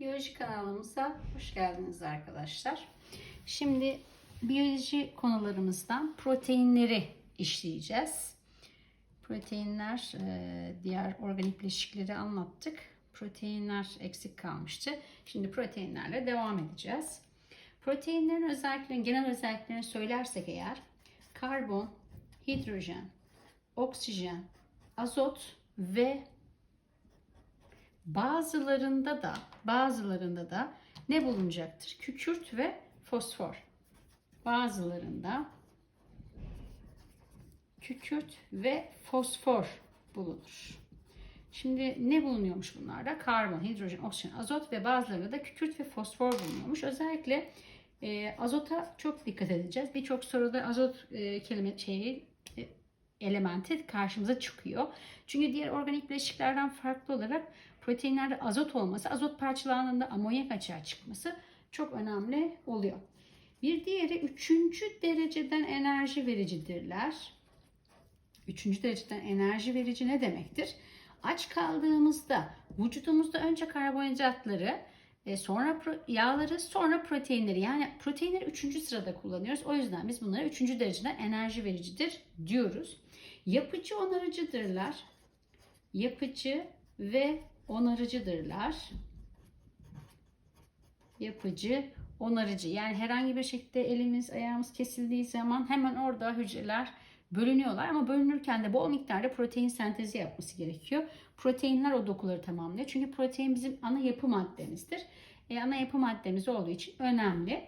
Biyoloji kanalımıza hoş geldiniz arkadaşlar. Şimdi biyoloji konularımızdan proteinleri işleyeceğiz. Proteinler, e, diğer organik bileşikleri anlattık. Proteinler eksik kalmıştı. Şimdi proteinlerle devam edeceğiz. Proteinlerin özelliklerini, genel özelliklerini söylersek eğer karbon, hidrojen, oksijen, azot ve bazılarında da bazılarında da ne bulunacaktır? Kükürt ve fosfor. Bazılarında kükürt ve fosfor bulunur. Şimdi ne bulunuyormuş bunlarda? Karbon, hidrojen, oksijen, azot ve bazılarında da kükürt ve fosfor bulunuyormuş. Özellikle e, azota çok dikkat edeceğiz. Birçok soruda azot e, kelime şeyi e, elementi karşımıza çıkıyor. Çünkü diğer organik bileşiklerden farklı olarak proteinlerde azot olması, azot parçalandığında amonyak açığa çıkması çok önemli oluyor. Bir diğeri üçüncü dereceden enerji vericidirler. Üçüncü dereceden enerji verici ne demektir? Aç kaldığımızda vücudumuzda önce karbonhidratları, e, sonra yağları, sonra proteinleri. Yani proteinleri üçüncü sırada kullanıyoruz. O yüzden biz bunlara üçüncü dereceden enerji vericidir diyoruz. Yapıcı onarıcıdırlar. Yapıcı ve onarıcıdırlar. Yapıcı, onarıcı. Yani herhangi bir şekilde elimiz, ayağımız kesildiği zaman hemen orada hücreler bölünüyorlar ama bölünürken de bol miktarda protein sentezi yapması gerekiyor. Proteinler o dokuları tamamlıyor. Çünkü protein bizim ana yapı maddemizdir. E, ana yapı maddemiz olduğu için önemli.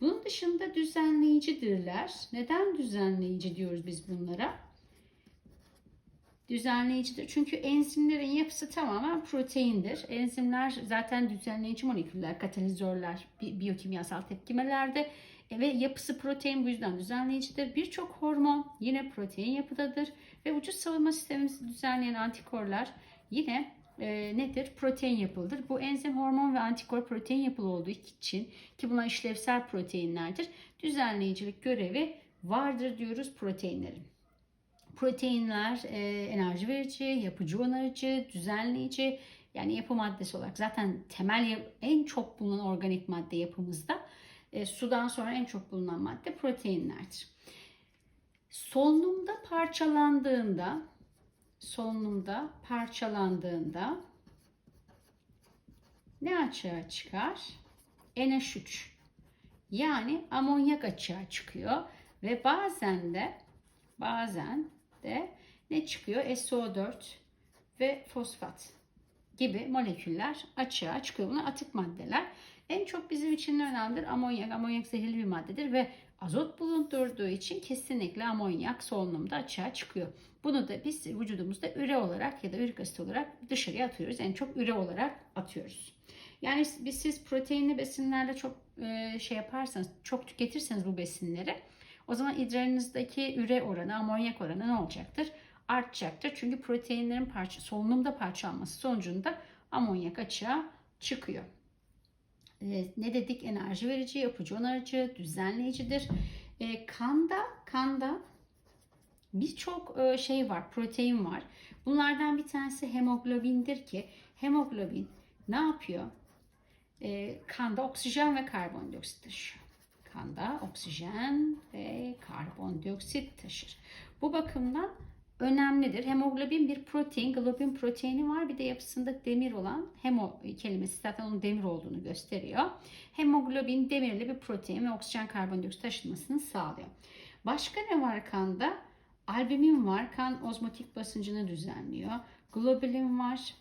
Bunun dışında düzenleyicidirler. Neden düzenleyici diyoruz biz bunlara? Düzenleyicidir. Çünkü enzimlerin yapısı tamamen proteindir. Enzimler zaten düzenleyici moleküller, katalizörler, bi- biyokimyasal tepkimelerde e, ve yapısı protein bu yüzden düzenleyicidir. Birçok hormon yine protein yapıdadır ve vücut savunma sistemimizi düzenleyen antikorlar yine e, nedir? Protein yapılıdır. Bu enzim, hormon ve antikor protein yapılı olduğu için ki bunlar işlevsel proteinlerdir. Düzenleyicilik görevi vardır diyoruz proteinlerin. Proteinler e, enerji verici, yapıcı onarıcı, düzenleyici yani yapı maddesi olarak zaten temel en çok bulunan organik madde yapımızda e, sudan sonra en çok bulunan madde proteinlerdir. Solunumda parçalandığında solunumda parçalandığında ne açığa çıkar? NH3 yani amonyak açığa çıkıyor ve bazen de bazen de ne çıkıyor? SO4 ve fosfat gibi moleküller açığa çıkıyor. Bunlar atık maddeler. En çok bizim için önemlidir amonyak. Amonyak zehirli bir maddedir ve azot bulundurduğu için kesinlikle amonyak solunumda açığa çıkıyor. Bunu da biz vücudumuzda üre olarak ya da ürik asit olarak dışarıya atıyoruz. En çok üre olarak atıyoruz. Yani biz siz proteinli besinlerle çok e, şey yaparsanız, çok tüketirseniz bu besinleri o zaman idrarınızdaki üre oranı, amonyak oranı ne olacaktır? Artacaktır. Çünkü proteinlerin parça, solunumda parçalanması sonucunda amonyak açığa çıkıyor. Ee, ne dedik? Enerji verici, yapıcı onarıcı, düzenleyicidir. Ee, kanda, kanda birçok e, şey var, protein var. Bunlardan bir tanesi hemoglobindir ki hemoglobin ne yapıyor? Ee, kanda oksijen ve karbondioksit taşıyor. Kanda oksijen ve karbondioksit taşır. Bu bakımdan önemlidir. Hemoglobin bir protein, globin proteini var. Bir de yapısında demir olan hemo kelimesi zaten onun demir olduğunu gösteriyor. Hemoglobin demirli bir protein ve oksijen karbondioksit taşınmasını sağlıyor. Başka ne var kanda? Albumin var. Kan ozmotik basıncını düzenliyor. Globulin var.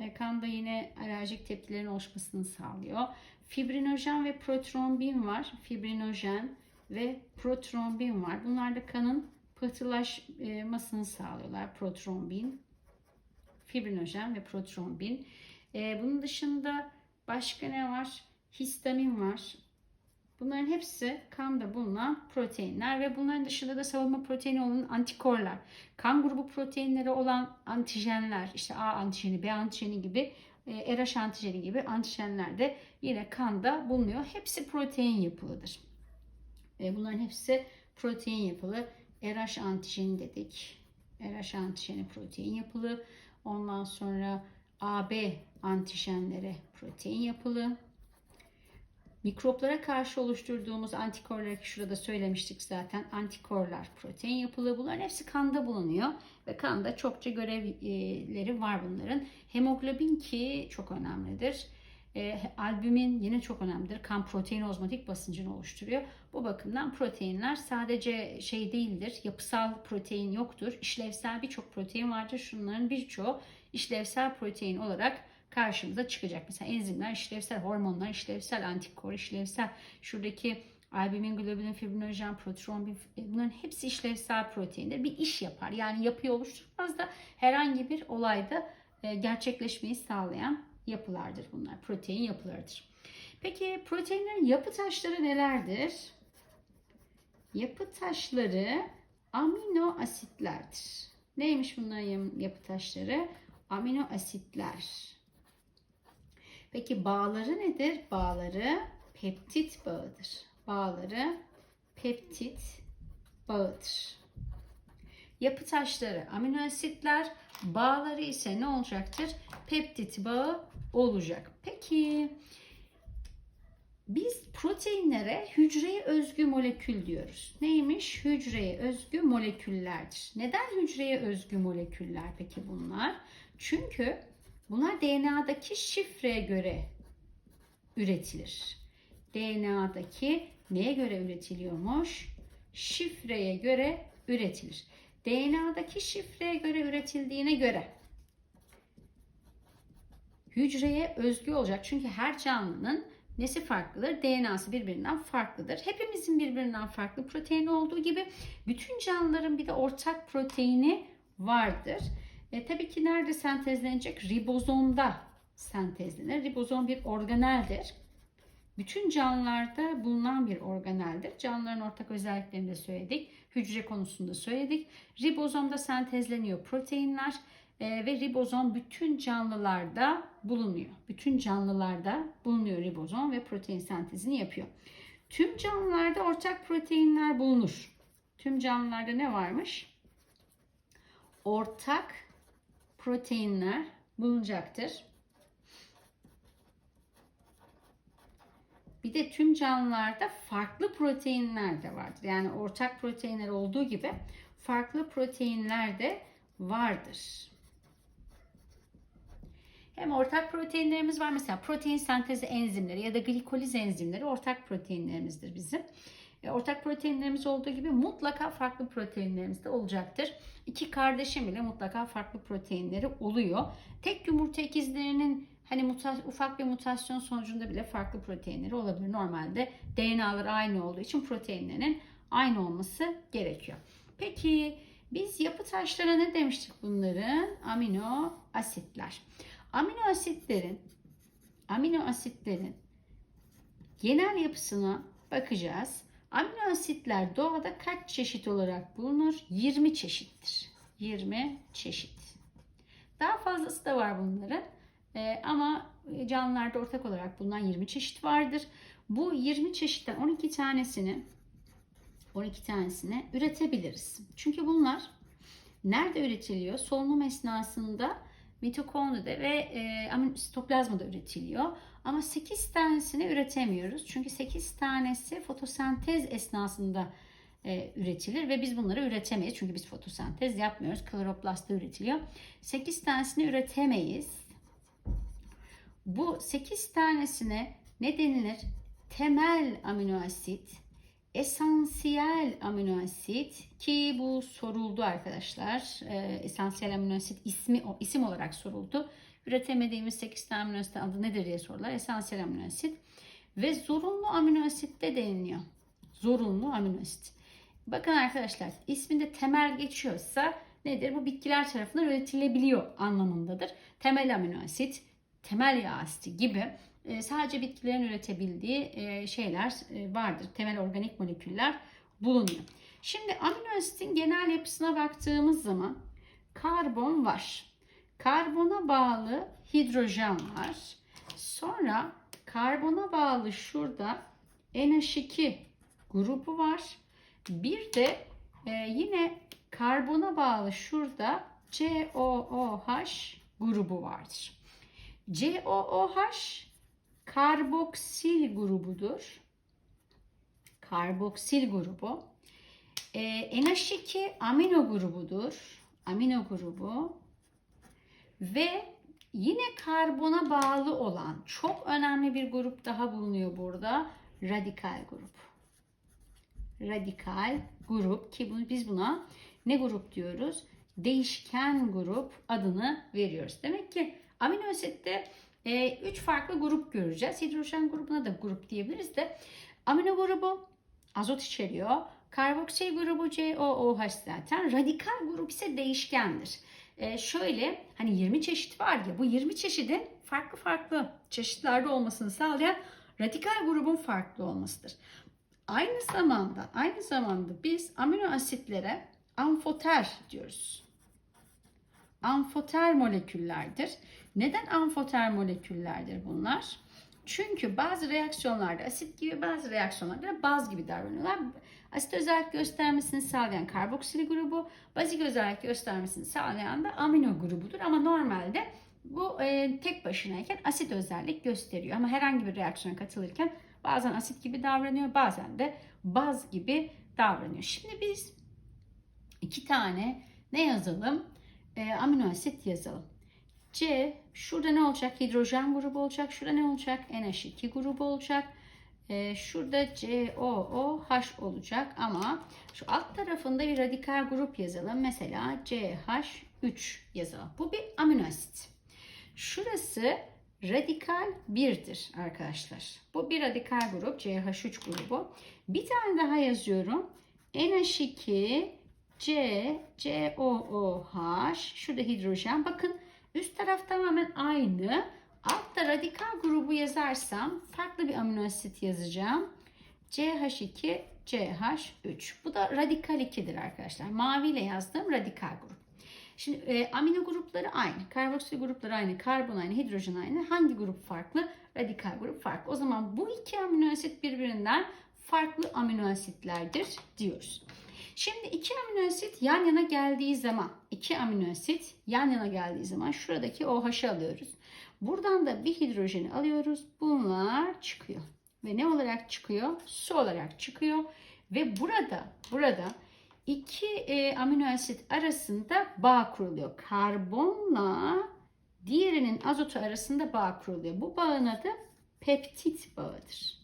E, Kanda yine alerjik tepkilerin oluşmasını sağlıyor. Fibrinojen ve protrombin var. Fibrinojen ve protrombin var. Bunlar da kanın pıhtılaşmasını sağlıyorlar. Protrombin, fibrinojen ve protrombin. E, bunun dışında başka ne var? Histamin var. Bunların hepsi kanda bulunan proteinler ve bunların dışında da savunma proteini olan antikorlar, kan grubu proteinleri olan antijenler, işte A antijeni, B antijeni gibi, e, RH antijeni gibi antijenler de yine kanda bulunuyor. Hepsi protein yapılıdır. E, Bunların hepsi protein yapılı. RH antijeni dedik. RH antijeni protein yapılı. Ondan sonra AB antijenlere protein yapılı. Mikroplara karşı oluşturduğumuz antikorları ki şurada söylemiştik zaten. Antikorlar protein yapılı. Bunların hepsi kanda bulunuyor. Ve kanda çokça görevleri var bunların. Hemoglobin ki çok önemlidir. E, albümin yine çok önemlidir. Kan protein ozmotik basıncını oluşturuyor. Bu bakımdan proteinler sadece şey değildir. Yapısal protein yoktur. İşlevsel birçok protein vardır. Şunların birçoğu işlevsel protein olarak karşımıza çıkacak. Mesela enzimler, işlevsel hormonlar, işlevsel antikor, işlevsel şuradaki albümin, globulin, fibrinojen, protrombin bunların hepsi işlevsel proteindir. Bir iş yapar. Yani yapıyı oluşturmaz da herhangi bir olayda e, gerçekleşmeyi sağlayan yapılardır bunlar. Protein yapılarıdır. Peki proteinlerin yapı taşları nelerdir? Yapı taşları amino asitlerdir. Neymiş bunların yapı taşları? Amino asitler. Peki bağları nedir? Bağları peptit bağıdır. Bağları peptit bağıdır. Yapı taşları amino asitler, bağları ise ne olacaktır? Peptit bağı olacak. Peki biz proteinlere hücreye özgü molekül diyoruz. Neymiş? Hücreye özgü moleküllerdir. Neden hücreye özgü moleküller peki bunlar? Çünkü bunlar DNA'daki şifreye göre üretilir. DNA'daki neye göre üretiliyormuş? Şifreye göre üretilir. DNA'daki şifreye göre üretildiğine göre hücreye özgü olacak. Çünkü her canlının nesi farklıdır? DNA'sı birbirinden farklıdır. Hepimizin birbirinden farklı proteini olduğu gibi bütün canlıların bir de ortak proteini vardır. E, tabii ki nerede sentezlenecek? Ribozomda sentezlenir. Ribozom bir organeldir. Bütün canlılarda bulunan bir organeldir. Canlıların ortak özelliklerini de söyledik. Hücre konusunda söyledik. Ribozomda sentezleniyor proteinler e, ve ribozom bütün canlılarda bulunuyor. Bütün canlılarda bulunuyor ribozom ve protein sentezini yapıyor. Tüm canlılarda ortak proteinler bulunur. Tüm canlılarda ne varmış? Ortak proteinler bulunacaktır. Bir de tüm canlılarda farklı proteinler de vardır. Yani ortak proteinler olduğu gibi farklı proteinler de vardır. Hem ortak proteinlerimiz var. Mesela protein sentezi enzimleri ya da glikoliz enzimleri ortak proteinlerimizdir bizim. E, ortak proteinlerimiz olduğu gibi mutlaka farklı proteinlerimiz de olacaktır. İki kardeşim bile mutlaka farklı proteinleri oluyor. Tek yumurta ikizlerinin hani muta, ufak bir mutasyon sonucunda bile farklı proteinleri olabilir. Normalde DNA'lar aynı olduğu için proteinlerinin aynı olması gerekiyor. Peki biz yapı taşlara ne demiştik bunların? Amino asitler. Amino asitlerin amino asitlerin genel yapısına bakacağız. Amino asitler doğada kaç çeşit olarak bulunur? 20 çeşittir. 20 çeşit. Daha fazlası da var bunların. Ee, ama canlılarda ortak olarak bulunan 20 çeşit vardır. Bu 20 çeşitten 12 tanesini 12 tanesini üretebiliriz. Çünkü bunlar nerede üretiliyor? Solunum esnasında mitokondride ve e, sitoplazmada üretiliyor. Ama 8 tanesini üretemiyoruz. Çünkü 8 tanesi fotosentez esnasında e, üretilir ve biz bunları üretemeyiz. Çünkü biz fotosentez yapmıyoruz. Kloroplastta üretiliyor. 8 tanesini üretemeyiz. Bu 8 tanesine ne denilir? Temel amino asit, esansiyel amino asit ki bu soruldu arkadaşlar. E, esansiyel amino asit ismi o isim olarak soruldu. Üretemediğimiz 8 tane amino asit adı nedir diye sorular. Esansiyel amino asit ve zorunlu amino asit de deniliyor. Zorunlu amino asit. Bakın arkadaşlar isminde temel geçiyorsa nedir? Bu bitkiler tarafından üretilebiliyor anlamındadır. Temel amino asit, temel yağ asiti gibi sadece bitkilerin üretebildiği e, şeyler e, vardır. Temel organik moleküller bulunuyor. Şimdi amino asitin genel yapısına baktığımız zaman karbon var. Karbona bağlı hidrojen var. Sonra karbona bağlı şurada NH2 grubu var. Bir de yine karbona bağlı şurada COOH grubu vardır. COOH karboksil grubudur. Karboksil grubu. Ee, NH2 amino grubudur. Amino grubu. Ve yine karbona bağlı olan çok önemli bir grup daha bulunuyor burada. Radikal grup. Radikal grup ki biz buna ne grup diyoruz? Değişken grup adını veriyoruz. Demek ki amino asitte 3 e, üç farklı grup göreceğiz. Hidrojen grubuna da grup diyebiliriz de amino grubu azot içeriyor. Karboksil grubu COOH zaten. Radikal grup ise değişkendir. Ee, şöyle hani 20 çeşit var ya bu 20 çeşidin farklı farklı çeşitlerde olmasını sağlayan radikal grubun farklı olmasıdır. Aynı zamanda aynı zamanda biz amino asitlere amfoter diyoruz. Amfoter moleküllerdir. Neden amfoter moleküllerdir bunlar? Çünkü bazı reaksiyonlarda asit gibi bazı reaksiyonlarda baz gibi davranıyorlar. Asit özellik göstermesini sağlayan karboksil grubu, bazik özellik göstermesini sağlayan da amino grubudur. Ama normalde bu e, tek başınayken asit özellik gösteriyor. Ama herhangi bir reaksiyona katılırken bazen asit gibi davranıyor, bazen de baz gibi davranıyor. Şimdi biz iki tane ne yazalım? E, amino asit yazalım. C şurada ne olacak? Hidrojen grubu olacak. Şurada ne olacak? NH2 grubu olacak. Ee, şurada COOH olacak ama şu alt tarafında bir radikal grup yazalım. Mesela CH3 yazalım. Bu bir amino asit. Şurası radikal 1'dir arkadaşlar. Bu bir radikal grup CH3 grubu. Bir tane daha yazıyorum. NH2 C, COOH. Şurada hidrojen. Bakın Üst taraf tamamen aynı. Altta radikal grubu yazarsam farklı bir amino asit yazacağım. CH2, CH3. Bu da radikal 2'dir arkadaşlar. Maviyle yazdığım radikal grup. Şimdi e, amino grupları aynı. Karboksil grupları aynı. Karbon aynı. Hidrojen aynı. Hangi grup farklı? Radikal grup farklı. O zaman bu iki amino asit birbirinden farklı amino asitlerdir diyoruz. Şimdi iki amino asit yan yana geldiği zaman, iki amino asit yan yana geldiği zaman şuradaki OH'ı alıyoruz. Buradan da bir hidrojeni alıyoruz. Bunlar çıkıyor. Ve ne olarak çıkıyor? Su olarak çıkıyor. Ve burada, burada iki e, amino asit arasında bağ kuruluyor. Karbonla diğerinin azotu arasında bağ kuruluyor. Bu bağın adı peptit bağıdır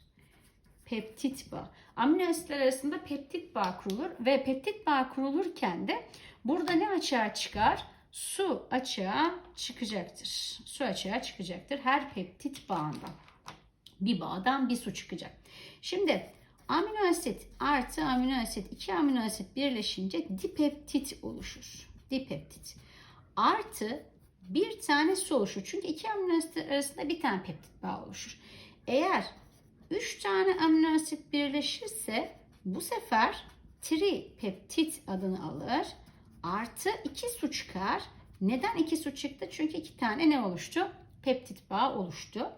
peptit bağı. Amino asitler arasında peptit bağ kurulur ve peptit bağ kurulurken de burada ne açığa çıkar? Su açığa çıkacaktır. Su açığa çıkacaktır her peptit bağından. Bir bağdan bir su çıkacak. Şimdi amino asit artı amino asit iki amino asit birleşince dipeptit oluşur. Dipeptit. Artı bir tane su oluşur. Çünkü iki amino asit arasında bir tane peptit bağ oluşur. Eğer 3 tane amino asit birleşirse bu sefer tripeptit adını alır. Artı 2 su çıkar. Neden 2 su çıktı? Çünkü 2 tane ne oluştu? Peptit bağı oluştu.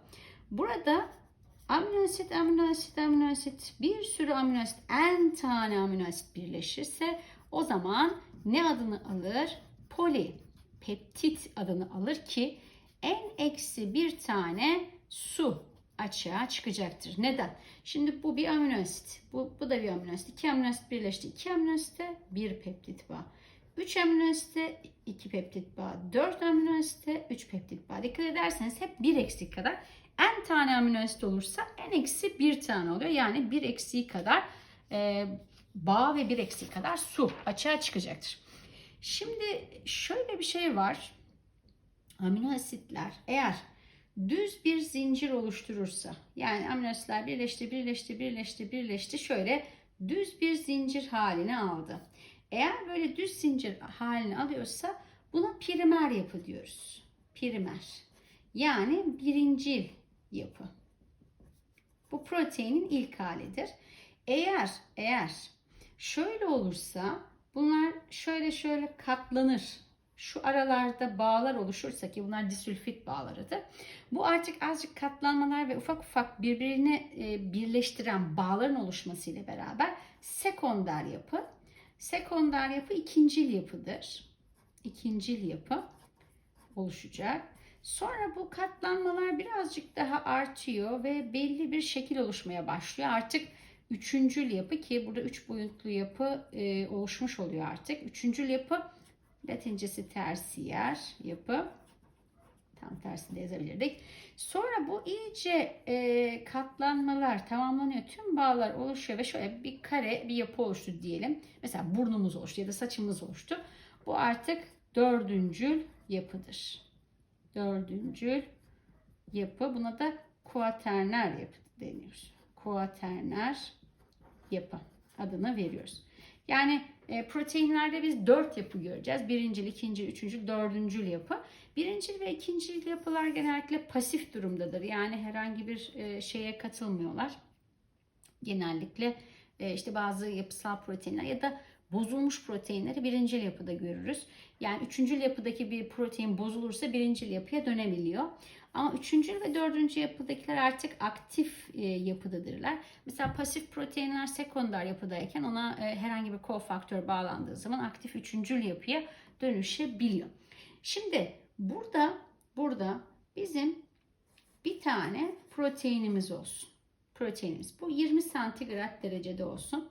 Burada amino asit, amino asit, amino asit, bir sürü amino asit, en tane amino asit birleşirse o zaman ne adını alır? Polipeptit adını alır ki en eksi bir tane su açığa çıkacaktır. Neden? Şimdi bu bir amino asit. Bu, bu da bir amino asit. İki amino asit birleşti. İki amino asite bir peptit bağ. 3 amino asite 2 peptit bağ. 4 amino asite 3 peptit bağ. Dikkat ederseniz hep bir eksik kadar. En tane amino asit olursa en eksi bir tane oluyor. Yani bir eksiği kadar e, bağ ve bir eksiği kadar su açığa çıkacaktır. Şimdi şöyle bir şey var. Amino asitler eğer düz bir zincir oluşturursa yani amino asitler birleşti, birleşti, birleşti, birleşti şöyle düz bir zincir halini aldı. Eğer böyle düz zincir halini alıyorsa buna primer yapı diyoruz. Primer. Yani birincil yapı. Bu proteinin ilk halidir. Eğer eğer şöyle olursa bunlar şöyle şöyle katlanır şu aralarda bağlar oluşursa ki bunlar disülfit bağlarıdır. Bu artık azıcık katlanmalar ve ufak ufak birbirine e, birleştiren bağların oluşmasıyla beraber sekonder yapı. Sekonder yapı ikincil yapıdır. İkincil yapı oluşacak. Sonra bu katlanmalar birazcık daha artıyor ve belli bir şekil oluşmaya başlıyor. Artık üçüncül yapı ki burada üç boyutlu yapı e, oluşmuş oluyor artık. Üçüncül yapı Latincesi tersiyer yapı. Tam tersinde yazabilirdik. Sonra bu iyice e, katlanmalar tamamlanıyor. Tüm bağlar oluşuyor ve şöyle bir kare bir yapı oluştu diyelim. Mesela burnumuz oluştu ya da saçımız oluştu. Bu artık dördüncül yapıdır. Dördüncül yapı. Buna da kuaterner yapı deniyoruz. Kuaterner yapı adını veriyoruz. Yani e, proteinlerde biz dört yapı göreceğiz. Birincil, ikincil, üçüncül, dördüncül yapı. Birincil ve ikincil yapılar genellikle pasif durumdadır. Yani herhangi bir e, şeye katılmıyorlar. Genellikle e, işte bazı yapısal proteinler ya da bozulmuş proteinleri birincil yapıda görürüz. Yani üçüncül yapıdaki bir protein bozulursa birincil yapıya dönebiliyor. Ama üçüncü ve dördüncü yapıdakiler artık aktif e, yapıdadırlar. Mesela pasif proteinler sekonder yapıdayken ona e, herhangi bir kofaktör bağlandığı zaman aktif üçüncül yapıya dönüşebiliyor. Şimdi burada burada bizim bir tane proteinimiz olsun. Proteinimiz. Bu 20 santigrat derecede olsun.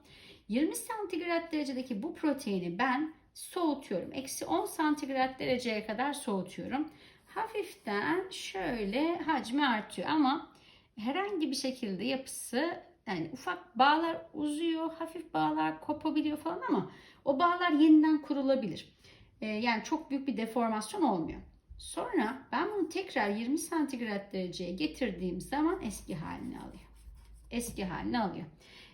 20 santigrat derecedeki bu proteini ben soğutuyorum. Eksi 10 santigrat dereceye kadar soğutuyorum hafiften şöyle hacmi artıyor ama herhangi bir şekilde yapısı yani ufak bağlar uzuyor, hafif bağlar kopabiliyor falan ama o bağlar yeniden kurulabilir. Ee, yani çok büyük bir deformasyon olmuyor. Sonra ben bunu tekrar 20 santigrat dereceye getirdiğim zaman eski halini alıyor. Eski halini alıyor.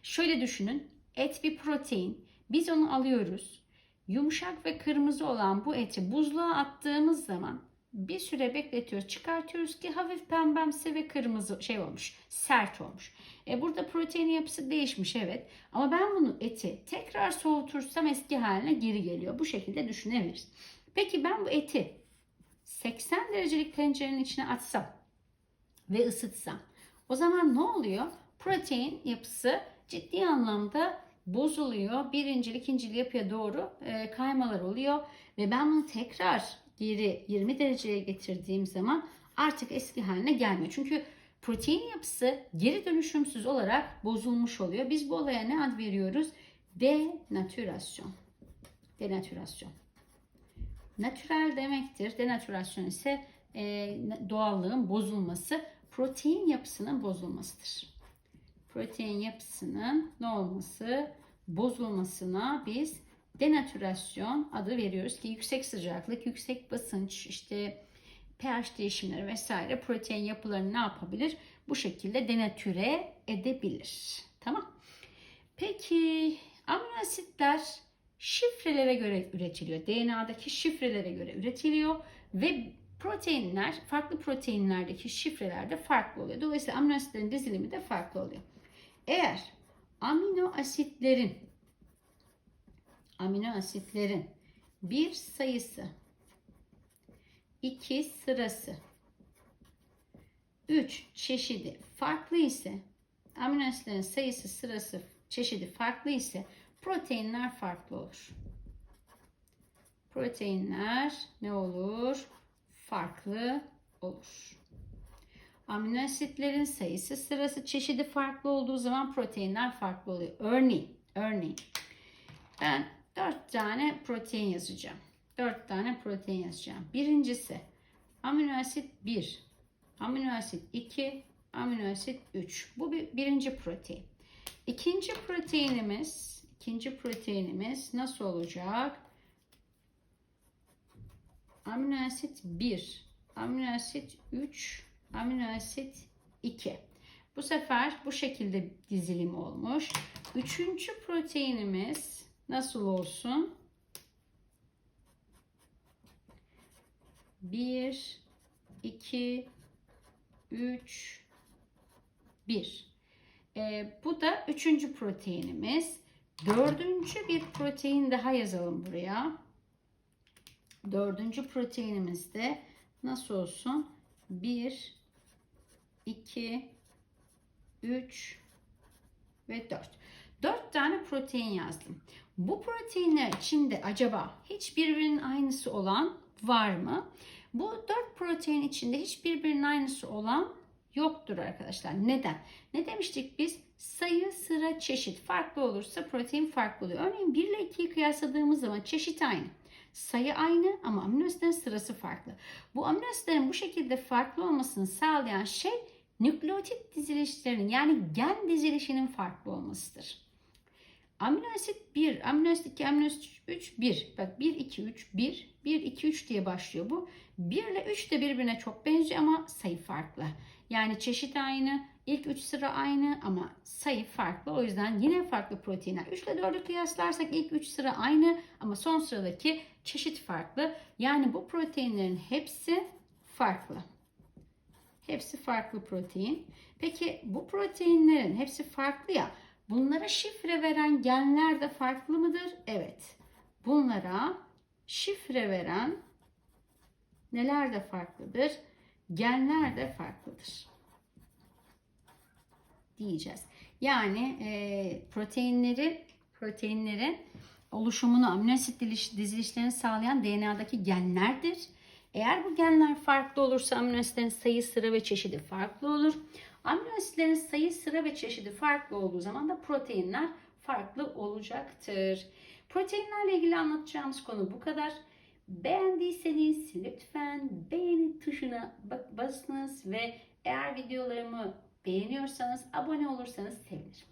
Şöyle düşünün. Et bir protein. Biz onu alıyoruz. Yumuşak ve kırmızı olan bu eti buzluğa attığımız zaman bir süre bekletiyoruz. Çıkartıyoruz ki hafif pembemsi ve kırmızı şey olmuş. Sert olmuş. E burada protein yapısı değişmiş evet. Ama ben bunu eti tekrar soğutursam eski haline geri geliyor. Bu şekilde düşünebiliriz. Peki ben bu eti 80 derecelik tencerenin içine atsam ve ısıtsam o zaman ne oluyor? Protein yapısı ciddi anlamda bozuluyor. Birincil, ikincil yapıya doğru e, kaymalar oluyor. Ve ben bunu tekrar geri 20 dereceye getirdiğim zaman artık eski haline gelmiyor. Çünkü protein yapısı geri dönüşümsüz olarak bozulmuş oluyor. Biz bu olaya ne ad veriyoruz? Denatürasyon. Denatürasyon. Natürel demektir. Denatürasyon ise e, doğallığın bozulması, protein yapısının bozulmasıdır. Protein yapısının ne olması? Bozulmasına biz denatürasyon adı veriyoruz ki yüksek sıcaklık, yüksek basınç, işte pH değişimleri vesaire protein yapılarını ne yapabilir? Bu şekilde denatüre edebilir. Tamam. Peki amino asitler şifrelere göre üretiliyor. DNA'daki şifrelere göre üretiliyor ve proteinler farklı proteinlerdeki şifreler de farklı oluyor. Dolayısıyla amino asitlerin dizilimi de farklı oluyor. Eğer amino asitlerin amino asitlerin bir sayısı, iki sırası, üç çeşidi farklı ise amino asitlerin sayısı, sırası, çeşidi farklı ise proteinler farklı olur. Proteinler ne olur? Farklı olur. Amino asitlerin sayısı, sırası, çeşidi farklı olduğu zaman proteinler farklı oluyor. Örneğin, örneğin ben 4 tane protein yazacağım. 4 tane protein yazacağım. Birincisi amino asit 1, amino asit 2, amino asit 3. Bu bir, birinci protein. İkinci proteinimiz, ikinci proteinimiz nasıl olacak? Amino asit 1, amino asit 3, amino asit 2. Bu sefer bu şekilde dizilim olmuş. Üçüncü proteinimiz nasıl olsun? 1 2 3 1 ee, bu da üçüncü proteinimiz. Dördüncü bir protein daha yazalım buraya. Dördüncü proteinimiz de nasıl olsun? 1 2 3 ve 4. 4 tane protein yazdım. Bu proteinler içinde acaba hiç birbirinin aynısı olan var mı? Bu dört protein içinde hiç birbirinin aynısı olan yoktur arkadaşlar. Neden? Ne demiştik biz? Sayı, sıra, çeşit farklı olursa protein farklı oluyor. Örneğin 1 ile 2'yi kıyasladığımız zaman çeşit aynı. Sayı aynı ama amino asitlerin sırası farklı. Bu amino asitlerin bu şekilde farklı olmasını sağlayan şey nükleotit dizilişlerinin yani gen dizilişinin farklı olmasıdır. Amino asit 1, amino asit 2, amino asit 3, 1. Bak 1, 2, 3, 1, 1, 2, 3 diye başlıyor bu. 1 ile 3 de birbirine çok benziyor ama sayı farklı. Yani çeşit aynı, ilk 3 sıra aynı ama sayı farklı. O yüzden yine farklı proteinler. 3 ile 4'ü kıyaslarsak ilk 3 sıra aynı ama son sıradaki çeşit farklı. Yani bu proteinlerin hepsi farklı. Hepsi farklı protein. Peki bu proteinlerin hepsi farklı ya. Bunlara şifre veren genler de farklı mıdır? Evet. Bunlara şifre veren neler de farklıdır? Genler de farklıdır. Diyeceğiz. Yani e, proteinleri proteinlerin oluşumunu amino asit dizilişlerini sağlayan DNA'daki genlerdir. Eğer bu genler farklı olursa amino asitlerin sayı, sıra ve çeşidi farklı olur. Amino asitlerin sayı, sıra ve çeşidi farklı olduğu zaman da proteinler farklı olacaktır. Proteinlerle ilgili anlatacağımız konu bu kadar. Beğendiyseniz lütfen beğeni tuşuna basınız ve eğer videolarımı beğeniyorsanız abone olursanız sevinirim.